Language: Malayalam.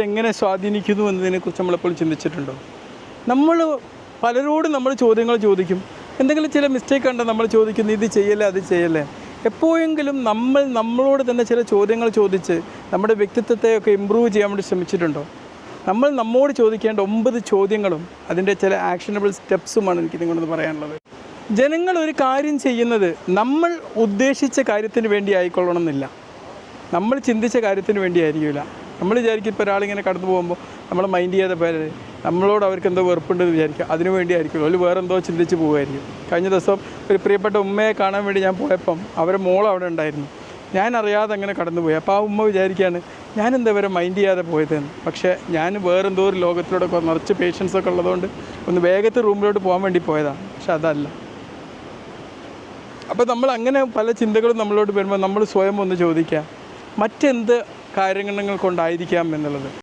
എങ്ങനെ സ്വാധീനിക്കുന്നു എന്നതിനെക്കുറിച്ച് നമ്മളെപ്പോഴും ചിന്തിച്ചിട്ടുണ്ടോ? നമ്മൾ പലരോടും നമ്മൾ ചോദ്യങ്ങൾ ചോദിക്കും. എന്തെങ്കിലും ചില മിസ്റ്റേക്ക് കണ്ടാൽ നമ്മൾ ചോദിക്കുന്നു ഇത് ചെയ്യല്ലേ അത് ചെയ്യല്ലേ? എപ്പോഴെങ്കിലും നമ്മൾ നമ്മളോട് തന്നെ ചില ചോദ്യങ്ങൾ ചോദിച്ച് നമ്മുടെ വ്യക്തിത്വത്തെയൊക്കെ ഇമ്പ്രൂവ് ചെയ്യാൻ വേണ്ടി ശ്രമിച്ചിട്ടുണ്ടോ? നമ്മൾ നമ്മോട് ചോദിക്കേണ്ട ഒമ്പത് ചോദ്യങ്ങളും അതിന്റെ ചില ആക്ഷനബിൾ സ്റ്റെപ്സുമാണ് എനിക്ക് നിങ്ങളോട് പറയാനുള്ളത്. ജനങ്ങൾ ഒരു കാര്യം ചെയ്യുന്നത് നമ്മൾ ഉദ്ദേശിച്ച കാര്യത്തിന് വേണ്ടി ആയിക്കൊള്ളണം എന്നില്ല നമ്മൾ ചിന്തിച്ച കാര്യത്തിന് വേണ്ടിയായിരിക്കില്ല നമ്മൾ വിചാരിക്കും ഇപ്പോൾ ഒരാളിങ്ങനെ കടന്നു പോകുമ്പോൾ നമ്മൾ മൈൻഡ് ചെയ്യാതെ പേര് നമ്മളോട് അവർക്ക് എന്തോ വെറുപ്പുണ്ടെന്ന് വിചാരിക്കും. അതിനു വേണ്ടി ആയിരിക്കും ഒരു വേറെ എന്തോ ചിന്തിച്ച് പോകുമായിരിക്കും കഴിഞ്ഞ ദിവസം ഒരു പ്രിയപ്പെട്ട ഉമ്മയെ കാണാൻ വേണ്ടി ഞാൻ പോയപ്പം അവരെ മോൾ അവിടെ ഉണ്ടായിരുന്നു. ഞാൻ അറിയാതെ അങ്ങനെ കടന്നുപോയി അപ്പോൾ ആ ഉമ്മ വിചാരിക്കുകയാണ് ഞാൻ എന്താ വരെ മൈൻഡ് ചെയ്യാതെ പോയതെന്ന്? പക്ഷേ ഞാൻ വേറെന്തോ ഒരു ലോകത്തിലൂടെ നിറച്ച് പേഷ്യൻസ് ഒക്കെ ഉള്ളതുകൊണ്ട് ഒന്ന് വേഗത്തിൽ റൂമിലോട്ട് പോകാൻ വേണ്ടി പോയതാണ്. പക്ഷെ അതല്ല. അപ്പോൾ നമ്മൾ അങ്ങനെ പല ചിന്തകളും നമ്മളോട് വരുമ്പോൾ നമ്മൾ സ്വയം ഒന്ന് ചോദിക്കുക മറ്റെന്ത് കാര്യങ്ങൾ കൊണ്ടായിരിക്കാം എന്നുള്ളത്.